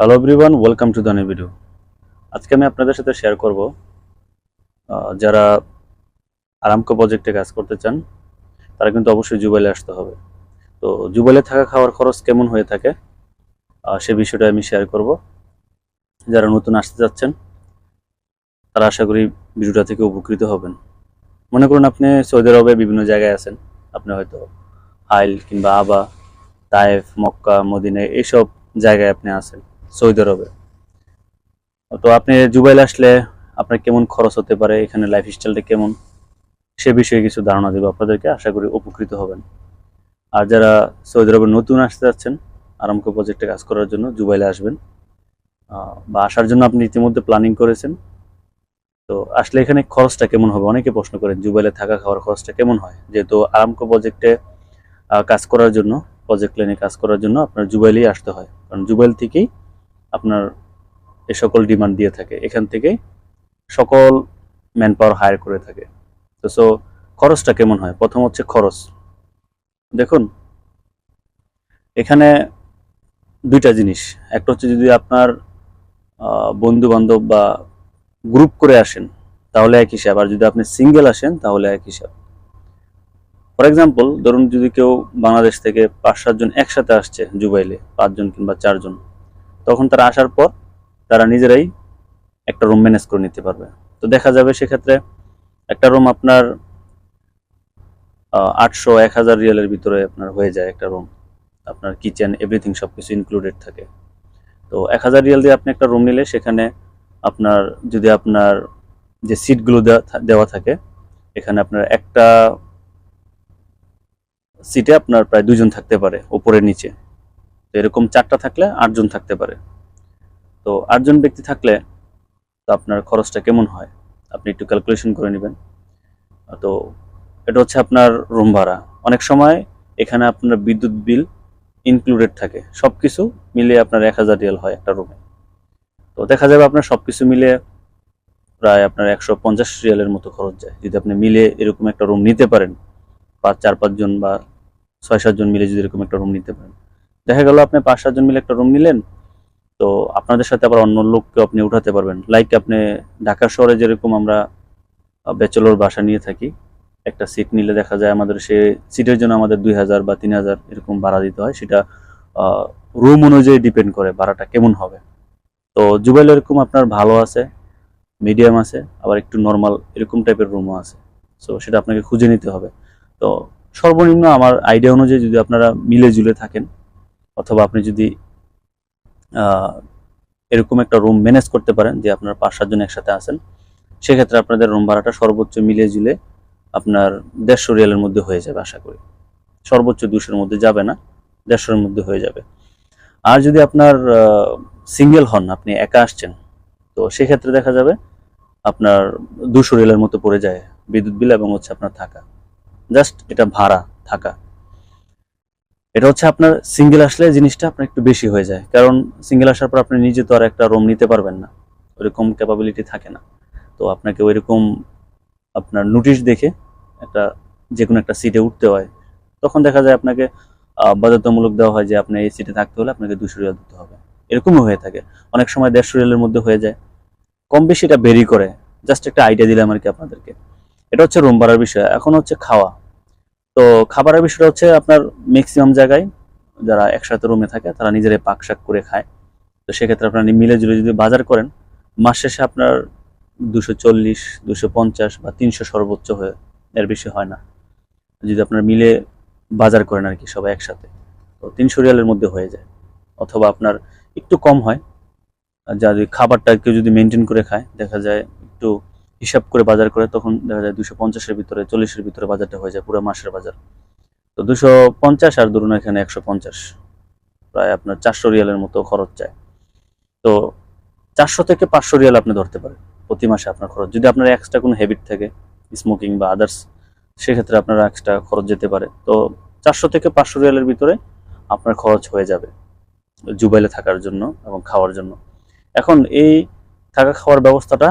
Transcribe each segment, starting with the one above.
Hello everyone welcome to the new video আজকে আমি আপনাদের সাথে শেয়ার করব যারা আরামকো প্রজেক্টে কাজ করতে চান, তারা কিন্তু অবশ্যই জুবাইলে আসতে হবে। তো জুবাইলে থাকা খাওয়ার খরচ কেমন হয়ে থাকে সে বিষয়টা আমি শেয়ার করব। যারা নতুন আসতে যাচ্ছেন, তারা আশা করি ভিডিওটা থেকে উপকৃত হবেন। মনে করুন আপনি সৌদি আরবে বিভিন্ন জায়গায় আছেন, আপনি হয়তো হাইল কিংবা আবা, তায়েফ, মক্কা, মদিনা, এইসব জায়গায় আপনি আছেন। সৌদি আরবে। তো আপনি জুবাইল আসলে আপনার কেমন খরচ হতে পারে? এখানে লাইফ স্টাইলটা কেমন? সে বিষয়ে কিছু ধারণা দেবো আপনাদেরকে। আশা করি উপকৃত হবেন। আর যারা সৌদি আরবে নতুন আসতে যাচ্ছেন, আরামকো প্রজেক্টে কাজ করার জন্য জুবাইলে আসবেন। বা আসার জন্য আপনি ইতিমধ্যে প্ল্যানিং করেছেন। তো আসলে এখানে খরচটা কেমন হবে? অনেকে প্রশ্ন করেন, জুবাইলে থাকা খাওয়ার খরচটা কেমন হয়? যেহেতু আরামকো প্রজেক্টে কাজ করার জন্য প্রজেক্ট লাইনে কাজ করার জন্য আপনার জুবাইলেই আসতে হয়। কারণ জুবাইল থেকেই আপনার এ সকল ডিমান্ড দিয়ে থাকে। এখান থেকে সকল ম্যান পাওয়ার হায়ার করে থাকে। তো সো খরচটা কেমন হয়? প্রথম হচ্ছে খরচ। দেখুন, এখানে দুইটা জিনিস। একটা হচ্ছে যদি আপনার বন্ধু বান্ধব বা গ্রুপ করে আসেন, তাহলে এক হিসাব। আর যদি আপনি সিঙ্গেল আসেন, তাহলে এক হিসাব। ফর এক্সাম্পল ধরুন যদি কেউ বাংলাদেশ থেকে পাঁচ সাতজন একসাথে আসছে জুবাইলে পাঁচজন কিংবা চারজন। তখন তারা আসার পর তারা নিজেরাই একটা রুম ম্যানেজ করে নিতে পারবে। তো দেখা যাবে সেক্ষেত্রে একটা রুম আপনার আটশো, এক হাজার রিয়ালের ভিতরে আপনার হয়ে যায় একটা রুম আপনার কিচেন এভরিথিং সব কিছু ইনক্লুডেড থাকে। তো এক হাজার রিয়াল দিয়ে আপনি একটা রুম নিলে সেখানে আপনার, যদি আপনার যে সিটগুলো দেওয়া থাকে, এখানে আপনার একটা সিটে আপনার প্রায় দুজন থাকতে পারে উপরে নিচে। তো এরকম চারটা থাকলে আটজন থাকতে পারে। তো আটজন ব্যক্তি থাকলে তো আপনার খরচটা কেমন হয়? আপনি একটু ক্যালকুলেশন করে নেবেন। তো এটা হচ্ছে আপনার রুম ভাড়া। অনেক সময় এখানে আপনার বিদ্যুৎ বিল ইনক্লুডেড থাকে। সব কিছু মিলিয়ে আপনার এক হাজার রিয়াল হয় একটা রুমে তো দেখা যাবে আপনার সব কিছু মিলিয়ে প্রায় আপনার একশো পঞ্চাশ রিয়ালের মতো খরচ যায়। যদি আপনি মিলে এরকম একটা রুম নিতে পারেন, পাঁচ, চার, পাঁচজন বা ছয়, সাতজন মিলে যদি এরকম একটা রুম নিতে পারেন। দেখা গেল আপনি পাঁচ সাতজন মিলে একটা রুম নিলেন, তো আপনাদের সাথে আবার অন্য লোককে আপনি উঠাতে পারবেন। লাইক আপনি ঢাকা শহরে যেরকম আমরা ব্যাচেলর বাসা নিয়ে থাকি, একটা সিট নিলে দেখা যায় আমাদের সে সিটের জন্য আমাদের দুই হাজার বা তিন হাজার এরকম ভাড়া দিতে হয়। সেটা রুম অনুযায়ী ডিপেন্ড করে ভাড়াটা কেমন হবে। তো জুবাইল এরকম আপনার ভালো আছে মিডিয়াম আছে, আবার একটু নর্মাল এরকম টাইপের রুমও আছে। সো সেটা আপনাকে খুঁজে নিতে হবে। তো সর্বনিম্ন আমার আইডিয়া অনুযায়ী যদি আপনারা মিলে জুলে থাকেন অথবা আপনি যদি এরকম একটা রুম ম্যানেজ করতে পারেন যে আপনার পাঁচ সাতজন একসাথে আছেন, সেক্ষেত্রে আপনাদের রুম ভাড়াটা সর্বোচ্চ মিলিয়ে জুলে আপনার দেড়শো রিয়ালের মধ্যে হয়ে যাবে আশা করি। সর্বোচ্চ দুশোর মধ্যে যাবে না, দেড়শোর মধ্যে হয়ে যাবে। আর যদি আপনার সিঙ্গেল হন, আপনি একা আসছেন, তো সেক্ষেত্রে দেখা যাবে আপনার দুশো রিয়ালের মতো পড়ে যায় বিদ্যুৎ বিল এবং হচ্ছে আপনার থাকা। জাস্ট এটা ভাড়া, থাকা। এটা হচ্ছে আপনার সিঙ্গেল আসলে জিনিসটা আপনার একটু বেশি হয়ে যায়। কারণ সিঙ্গেল আসার পর আপনি নিজে তো আর একটা রুম নিতে পারবেন না। ওইরকম ক্যাপাবিলিটি থাকে না। তো আপনাকে ওইরকম আপনার নোটিশ দেখে একটা যে কোনো একটা সিটে উঠতে হয়। তখন দেখা যায় আপনাকে বাধ্যতামূলক দেওয়া হয় যে আপনি এই সিটে থাকতে হলে আপনাকে দুশো রিয়াল দিতে হবে। এরকমও হয়ে থাকে। অনেক সময় দেড়শো রিয়ালের মধ্যে হয়ে যায়। কম বেশি এটা বেরি করে। জাস্ট একটা আইডিয়া দিলাম আর কি আপনাদেরকে। এটা হচ্ছে রুম ভাড়ার বিষয়। এখন হচ্ছে খাওয়া। তো খাবারের বিষয়টা হচ্ছে আপনার ম্যাক্সিমাম জায়গায় যারা একসাথে রুমে থাকে, তারা নিজেরাই পাক শাক করে খায়। তো সেক্ষেত্রে আপনার মিলে জুলে যদি বাজার করেন, মাস শেষে আপনার দুশো চল্লিশ, দুশো পঞ্চাশ বা তিনশো সর্বোচ্চ হয়ে এর বেশি হয় না। যদি আপনার মিলে বাজার করেন আর কি সবাই একসাথে, তো তিনশো রিয়ালের মধ্যে হয়ে যায়। অথবা আপনার একটু কম হয়। আর যদি খাবারটা কেউ যদি মেনটেন করে খায়, দেখা যায় একটু হিসাব করে বাজার করে তখন দেখা যায় দুশো পঞ্চাশের ভিতরে, চল্লিশের ভিতরে বাজারটা হয়ে যায় পুরো মাসের বাজার। তো দুশো পঞ্চাশ আর ধরুন এখানে একশো পঞ্চাশ, প্রায় আপনার চারশো রিয়ালের মতো খরচ যায়। তো চারশো থেকে পাঁচশো রিয়াল আপনি ধরতে পারেন প্রতি মাসে আপনার খরচ। যদি আপনার এক্সট্রা কোনো হ্যাবিট থাকে স্মোকিং বা আদার্স সেক্ষেত্রে আপনার এক্সট্রা খরচ যেতে পারে। তো চারশো থেকে পাঁচশো রিয়ালের ভিতরে আপনার খরচ হয়ে যাবে জুবাইলে থাকার জন্য এবং খাওয়ার জন্য। এখন এই থাকা খাওয়ার ব্যবস্থাটা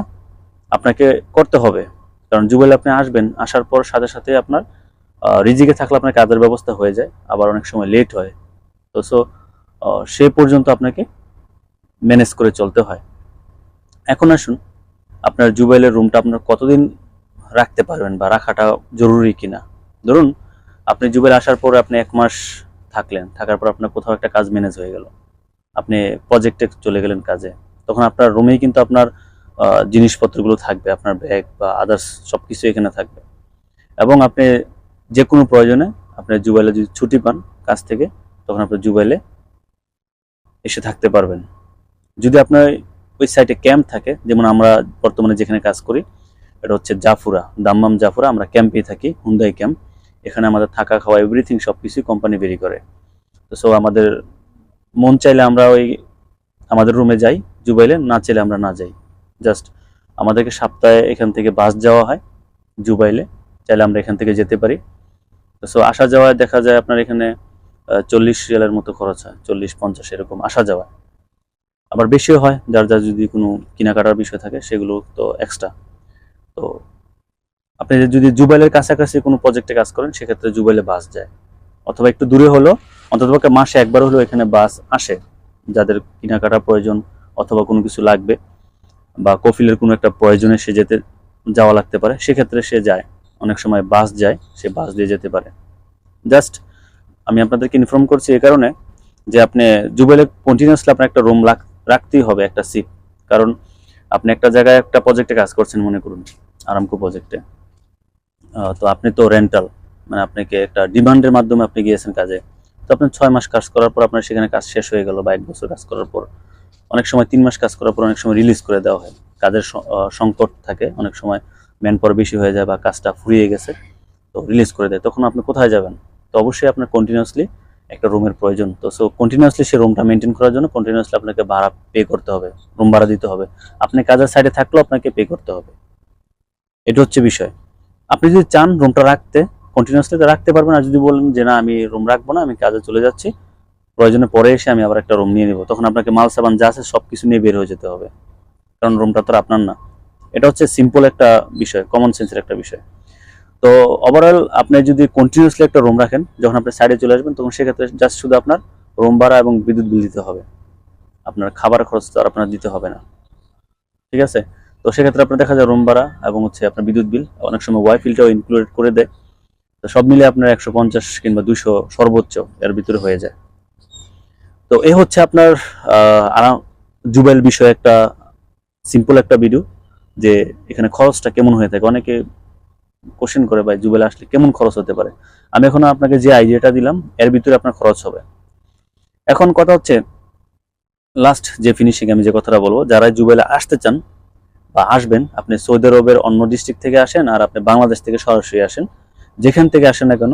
আপনাকে করতে হবে। কারণ জুবাইলে আপনি আসবেন, আসার পর সাথে সাথে আপনার রিজিকে থাকলে আপনার কাজের ব্যবস্থা হয়ে যায়, আবার অনেক সময় লেট হয়। তো সো সে পর্যন্ত আপনাকে ম্যানেজ করে চলতে হয়। এখন আসুন, আপনার জুবাইলের রুমটা আপনার কতদিন রাখতে পারবেন বা রাখাটা জরুরি কিনা? ধরুন, আপনি জুবাইল আসার পরে আপনি এক মাস থাকলেন, থাকার পর আপনার কোথাও একটা কাজ ম্যানেজ হয়ে গেল। আপনি প্রজেক্টে চলে গেলেন কাজে। তখন আপনার রুমেই কিন্তু আপনার জিনিসপত্রগুলো থাকবে, আপনার ব্যাগ বা আদার্স সব কিছু এখানে থাকবে। এবং আপনি যে কোনো প্রয়োজনে আপনি জুবাইলে যদি ছুটি পান কাজ থেকে, তখন আপনি জুবাইলে এসে থাকতে পারবেন। যদি আপনার ওই সাইটে ক্যাম্প থাকে, যেমন আমরা বর্তমানে যেখানে কাজ করি, এটা হচ্ছে জাফুরা দাম্মাম জাফুরা আমরা ক্যাম্পেই থাকি হুন্দাই ক্যাম্প এখানে আমাদের থাকা, খাওয়া এভরিথিং সব কিছুই কোম্পানি বেরি করে। তো সো আমাদের মন চাইলে আমরা ওই আমাদের রুমে যাই জুবাইলে না চাইলে আমরা না যাই। জাস্ট আমাদেরকে সপ্তাহে এখান থেকে বাস যাওয়া হয়, জুবাইলে। চাইলে আমরা এখান থেকে যেতে পারি। সো আসা যাওয়ায় দেখা যায় আপনার এখানে চল্লিশ রিয়ালের মতো খরচ হয়, চল্লিশ, পঞ্চাশ এরকম আসা যাওয়া আবার বেশিও হয়, যার যার যদি কোনো কেনাকাটার বিষয় থাকে, সেগুলো তো এক্সট্রা তো, আপনি যদি জুবাইলের কাছাকাছি কোনো প্রজেক্টে কাজ করেন, সেক্ষেত্রে জুবাইলে বাস যায়। অথবা একটু দূরে হলো অন্ততপক্ষে মাসে একবার হলেও এখানে বাস আসে। যাদের কেনাকাটা প্রয়োজন অথবা কোনো কিছু লাগবে বা কফিলের কোনো একটা প্রয়োজনে সে যেতে, যাওয়া লাগতে পারে, সেক্ষেত্রে সে যায়। অনেক সময় বাস যায়, সে বাস দিয়ে যেতে পারে। জাস্ট আমি আপনাদেরকে ইনফর্ম করছি এই কারণে যে আপনি জুবেলে কন্টিনিউসলি আপনার একটা রুম রাখতেই হবে একটা সিট কারণ আপনি একটা জায়গায় একটা প্রজেক্টে কাজ করছেন, মনে করুন আরামকো প্রজেক্টে তো আপনি তো রেন্টাল মানে আপনাকে একটা ডিমান্ডের মাধ্যমে আপনি গিয়েছেন কাজে। তো আপনি ছয় মাস কাজ করার পর আপনার সেখানে কাজ শেষ হয়ে গেল বা এক বছর কাজ করার পর। অনেক সময় তিন মাস কাজ করার পর অনেক সময় রিলিজ করে দেওয়া হয়। কাজের সংকট থাকে, অনেক সময় ম্যান পাওয়ার বেশি হয়ে যায় বা কাজটা ফুরিয়ে গেছে, তো রিলিজ করে দেয়। তখন আপনি কোথায় যাবেন? তো অবশ্যই আপনার কন্টিনিউয়াসলি একটা রুমের প্রয়োজন। তো সো কন্টিনিউয়াসলি সেই রুমটা মেনটেন করার জন্য কন্টিনিউসলি আপনাকে ভাড়া পে করতে হবে রুম ভাড়া দিতে হবে। আপনি কাজের সাইডে থাকলেও আপনাকে পে করতে হবে। এটা হচ্ছে বিষয়। আপনি যদি চান রুমটা রাখতে কন্টিনিউয়াসলি রাখতে পারবেন। আর যদি বলেন যে, না, আমি রুম রাখব না, আমি কাজে চলে যাচ্ছি প্রয়োজনে পরে এসে আমি আবার একটা রুম নিয়ে নিব। তখন আপনাকে মাল, সাবান যা আছে সব কিছু নিয়ে বের হয়ে যেতে হবে। কারণ রুমটা তো আপনার না। এটা হচ্ছে সিম্পল একটা বিষয় কমন সেন্সের একটা বিষয়। তো ওভারঅল আপনি যদি কন্টিনিউসলি একটা রুম রাখেন, যখন আপনি সাইডে চলে আসবেন, তখন সেক্ষেত্রে জাস্ট শুধু আপনার রুম ভাড়া এবং বিদ্যুৎ বিল দিতে হবে। আপনার খাবার খরচ তো আর আপনার দিতে হবে না। ঠিক আছে? তো সেক্ষেত্রে আপনার দেখা যায় রুম ভাড়া এবং হচ্ছে আপনার বিদ্যুৎ বিল অনেক সময় ওয়াই বিলটাও ইনক্লুড করে দেয়। তো সব মিলে আপনার একশো পঞ্চাশ কিংবা দুশো সর্বোচ্চ এর ভিতরে হয়ে যায়। তো এ হচ্ছে আপনার জুবাইল বিষয়ে একটা সিম্পল একটা ভিডিও যে এখানে খরচটা কেমন হয়ে থাকে। অনেকে কোশ্চেন করে ভাই জুবেল আসলে কেমন খরচ হতে পারে? আমি এখন আপনাকে যে আইডিয়াটা দিলাম, এর ভিতরে আপনার খরচ হবে। এখন কথা হচ্ছে লাস্ট যে ফিনিশিং আমি যে কথাটা বলব, যারা জুবেলে আসতে চান বা আসবেন, আপনি সৌদি আরবের অন্য ডিস্ট্রিক্ট থেকে আসেন আর আপনি বাংলাদেশ থেকে সরাসরি আসেন, যেখান থেকে আসেন না কেন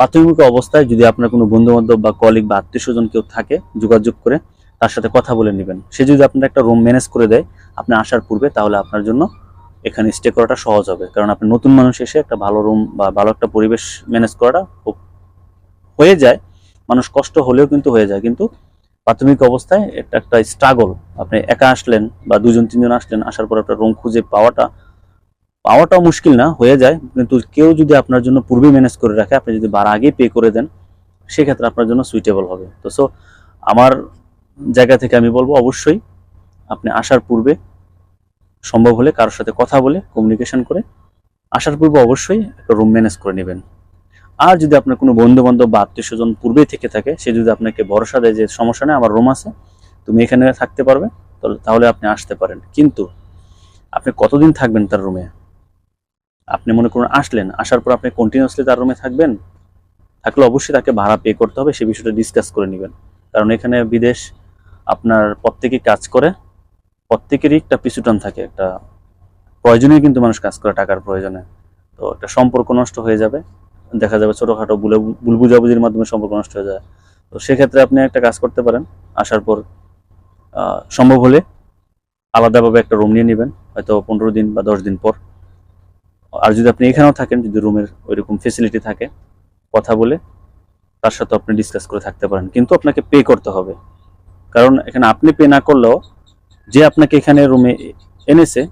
প্রাথমিক অবস্থায় যদি আপনার কোনো বন্ধু বান্ধব বা কলিগ বা আত্মীয় স্বজন কেউ থাকে, যোগাযোগ করে তার সাথে কথা বলে নেবেন। সে যদি আপনার একটা রুম ম্যানেজ করে দেয়, আপনি আসার পূর্বে তাহলে আপনার জন্য এখানে স্টে করাটা সহজ হবে। কারণ আপনি নতুন মানুষ এসে একটা ভালো রুম বা ভালো একটা পরিবেশ ম্যানেজ করাটা হয়ে যায়। মানুষ কষ্ট হলেও কিন্তু হয়ে যায়। কিন্তু প্রাথমিক অবস্থায় এটা একটা স্ট্রাগল আপনি একা আসলেন বা দুজন, তিনজন আসলেন, আসার পর একটা রুম খুঁজে পাওয়াটা পাওয়াটাও মুশকিল না, হয়ে যায়। কিন্তু কেউ যদি আপনার জন্য পূর্বে ম্যানেজ করে রাখে, আপনি যদি বার আগেই পে করে দেন, সেক্ষেত্রে আপনার জন্য সুইটেবল হবে। তো সো আমার জায়গা থেকে আমি বলব, অবশ্যই আপনি আসার পূর্বে সম্ভব হলে কারোর সাথে কথা বলে কমিউনিকেশন করে, আসার পূর্বে অবশ্যই একটা রুম ম্যানেজ করে নেবেন। আর যদি আপনার কোনো বন্ধু বান্ধব বা আত্মীয় স্বজন পূর্বেই থেকে থাকে, সে যদি আপনাকে ভরসা দেয় যে সমস্যা নেই, আমার রুম আছে, তুমি এখানে থাকতে পারবে, তাহলে আপনি আসতে পারেন। কিন্তু আপনি কতদিন থাকবেন তার রুমে আপনি মনে করুন আসলেন, আসার পর আপনি কন্টিনিউসলি তার রুমে থাকবেন, থাকলে অবশ্যই তাকে ভাড়া পে করতে হবে, সে বিষয়টা ডিসকাস করে নেবেন। কারণ এখানে বিদেশ আপনার প্রত্যেকেই কাজ করে, প্রত্যেকেরই একটা পিছুটান থাকে, একটা প্রয়োজনে কিন্তু মানুষ কাজ করে, টাকার প্রয়োজনে। তো একটা সম্পর্ক নষ্ট হয়ে যাবে, দেখা যাবে ছোটোখাটো ভুলে, ভুল বুঝাবুঝির মাধ্যমে সম্পর্ক নষ্ট হয়ে যায়। তো সেক্ষেত্রে আপনি একটা কাজ করতে পারেন, আসার পর সম্ভব হলে আলাদাভাবে একটা রুম নিয়ে নেবেন, হয়তো পনেরো দিন বা দশ দিন পর। আর যদি আপনি এখানেও থাকেন, যদি রুমের ওইরকম ফেসিলিটি থাকে, কথা বলে তার সাথে আপনি ডিসকাস করে থাকতে পারেন। কিন্তু আপনাকে পে করতে হবে। কারণ এখানে আপনি পে না করলেও যে আপনাকে এখানে রুমে এনেছে,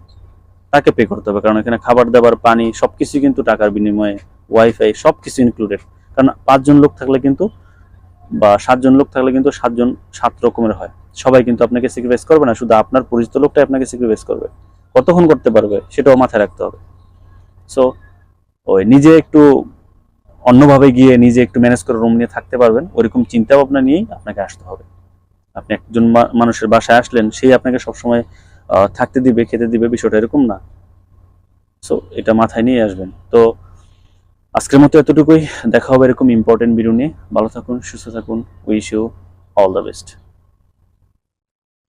তাকে পে করতে হবে। কারণ এখানে খাবার দাবার, পানি সব সবকিছু কিন্তু টাকার বিনিময়ে ওয়াইফাই সব কিছু ইনক্লুডেড কারণ পাঁচজন লোক থাকলে কিন্তু বা সাতজন লোক থাকলে কিন্তু সাতজন, সাত রকমের হয়। সবাই কিন্তু আপনাকে স্যাক্রিফাইস করবে না। শুধু আপনার পরিচিত লোকটাই আপনাকে স্যাক্রিফাইস করবে। কতক্ষণ করতে পারবে, সেটাও মাথায় রাখতে হবে। সো ওই নিজে একটু অন্যভাবে গিয়ে নিজে একটু ম্যানেজ করে রুম নিয়ে থাকতে পারবেন। ওরকম চিন্তা ভাবনা নিয়েই আপনাকে আসতে হবে। আপনি একজন মানুষের বাসায় আসলেন, সেই আপনাকে সবসময় থাকতে দিবে, খেতে দিবে, বিষয়টা এরকম না। সো এটা মাথায় নিয়ে আসবেন। তো, আজকের মতো এতটুকুই। দেখা হবে এরকম ইম্পর্টেন্ট নিয়ে। ভালো থাকুন, সুস্থ থাকুন। Wish you all the best